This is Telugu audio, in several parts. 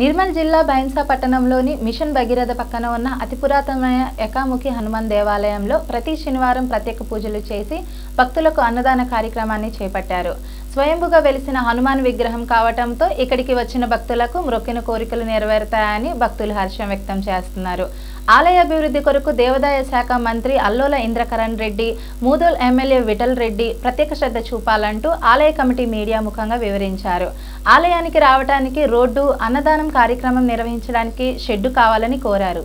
నిర్మల్ జిల్లా బైన్సా పట్టణంలోని మిషన్ భగీరథ పక్కన ఉన్న అతి పురాతనమైన ఎకాముఖి హనుమాన్ దేవాలయంలో ప్రతి శనివారం ప్రత్యేక పూజలు చేసి భక్తులకు అన్నదాన కార్యక్రమాన్ని చేపట్టారు. స్వయంభుగా వెలిసిన హనుమాన్ విగ్రహం కావటంతో ఇక్కడికి వచ్చిన భక్తులకు మ్రొక్కిన కోరికలు నెరవేరుతాయని భక్తులు హర్షం వ్యక్తం చేస్తున్నారు. ఆలయ అభివృద్ధి కొరకు దేవాదాయ శాఖ మంత్రి అల్లోల ఇంద్రకరణ్ రెడ్డి మూదోల్ ఎమ్మెల్యే విఠల్ రెడ్డి ప్రత్యేక శ్రద్ధ చూపాలంటూ ఆలయ కమిటీ మీడియా ముఖంగా వివరించారు. ఆలయానికి రావడానికి రోడ్డు అన్నదానం కార్యక్రమం నిర్వహించడానికి షెడ్డు కావాలని కోరారు.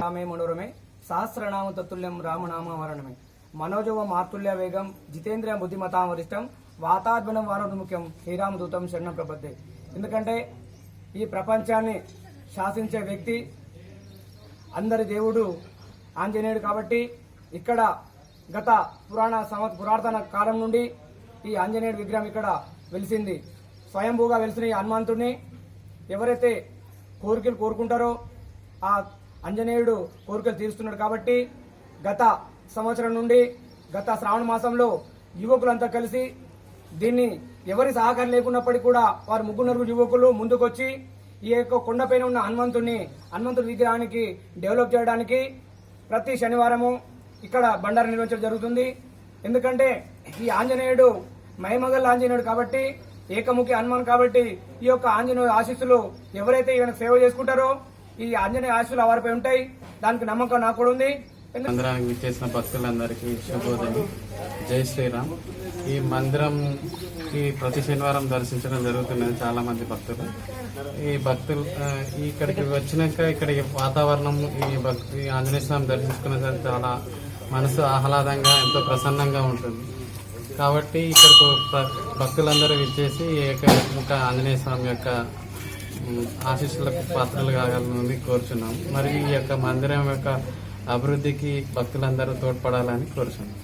రామే మనోరమే. సహస్రనామ తత్తుల్యం రామనామ వరణమే. మనోజవ మార్తుల్య వేగం జితేంద్రియ బుద్ధిమతాం వరిష్టం వాతాత్మనం వానరు ముఖ్యం శ్రీరామదూతం శరణం ప్రపద్దే. ఎందుకంటే ఈ ప్రపంచాన్ని శాసించే వ్యక్తి అందరి దేవుడు ఆంజనేయుడు కాబట్టి ఇక్కడ గత పురాణ సంవత్ పురాతన కాలం నుండి ఈ ఆంజనేయుడి విగ్రహం ఇక్కడ వెలిసింది. స్వయంభూగా వెలిసిన ఈ హనుమంతుడిని ఎవరైతే కోరికలు కోరుకుంటారో ఆ ఆంజనేయుడు కోరికలు తీరుస్తున్నాడు కాబట్టి గత సంవత్సరం నుండి గత శ్రావణ మాసంలో యువకులంతా కలిసి దీన్ని ఎవరి సహకారం లేకున్నప్పటికీ కూడా వారు ముగ్గురు యువకులు ముందుకొచ్చి ఈ యొక్క కొండపైన ఉన్న హనుమంతుడిని హనుమంతుడి విగ్రహానికి డెవలప్ చేయడానికి ప్రతి శనివారము ఇక్కడ బండారం నిర్వహించడం జరుగుతుంది. ఎందుకంటే ఈ ఆంజనేయుడు మహిమగల్ ఆంజనేయుడు కాబట్టి ఏకముఖి హనుమాన్ కాబట్టి ఈ యొక్క ఆంజనేయ ఆశీస్సులు ఎవరైతే ఈయన సేవ చేసుకుంటారో ఈ ఆంజనేయ ఆశీస్సులు వారిపై ఉంటాయి. దానికి నమ్మకం నాకు కూడా ఉంది. మందిరానికి విచ్చేసిన భక్తులందరికీ శుభోదయం. జై శ్రీరామ్. ఈ మందిరం ఈ ప్రతి శనివారం దర్శించడం జరుగుతున్నది చాలా మంది భక్తులు. ఈ భక్తులు ఇక్కడికి వచ్చినాక ఇక్కడ వాతావరణం ఈ భక్తి ఈ ఆంజనేయ స్వామి దర్శించుకునేసరికి చాలా మనసు ఆహ్లాదంగా ఎంతో ప్రసన్నంగా ఉంటుంది. కాబట్టి ఇక్కడకు భక్తులందరూ విచ్చేసి ఏకముఖ ఆంజనేయ స్వామి యొక్క ఆశీస్సులకు పాత్రలు కాగలని కోరుచున్నాం. మరియు ఈ యొక్క మందిరం యొక్క అభివృద్ధికి భక్తులందరూ తోడ్పడాలని కోరుచున్నాం.